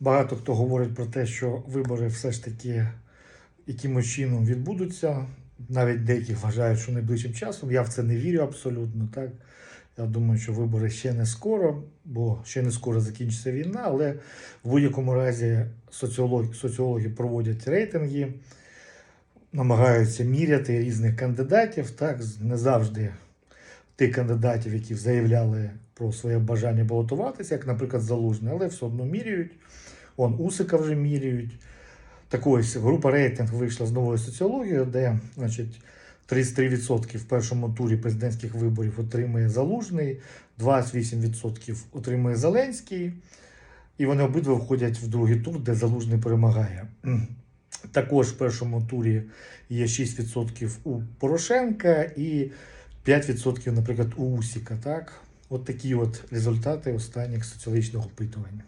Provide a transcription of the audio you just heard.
Багато хто говорить про те, що вибори все ж таки якимось чином відбудуться. Навіть деякі вважають, що найближчим часом. Я в це не вірю абсолютно. Так? Я думаю, що вибори ще не скоро, бо ще не скоро закінчиться війна, але в будь-якому разі соціологи, соціологи проводять рейтинги, намагаються міряти різних кандидатів. Так? Не завжди тих кандидатів, які заявляли про своє бажання балотуватися, як, наприклад, Залужний, але все одно міряють. Он Усика вже міряють. Так ось група рейтинг вийшла з новою соціологією, де значить, 33% в першому турі президентських виборів отримує Залужний, 28% отримує Зеленський, і вони обидва входять в другий тур, де Залужний перемагає. Також в першому турі є 6% у Порошенка і 5%, наприклад, у Усіка. Так? От такі от результати останніх соціологічних опитувань.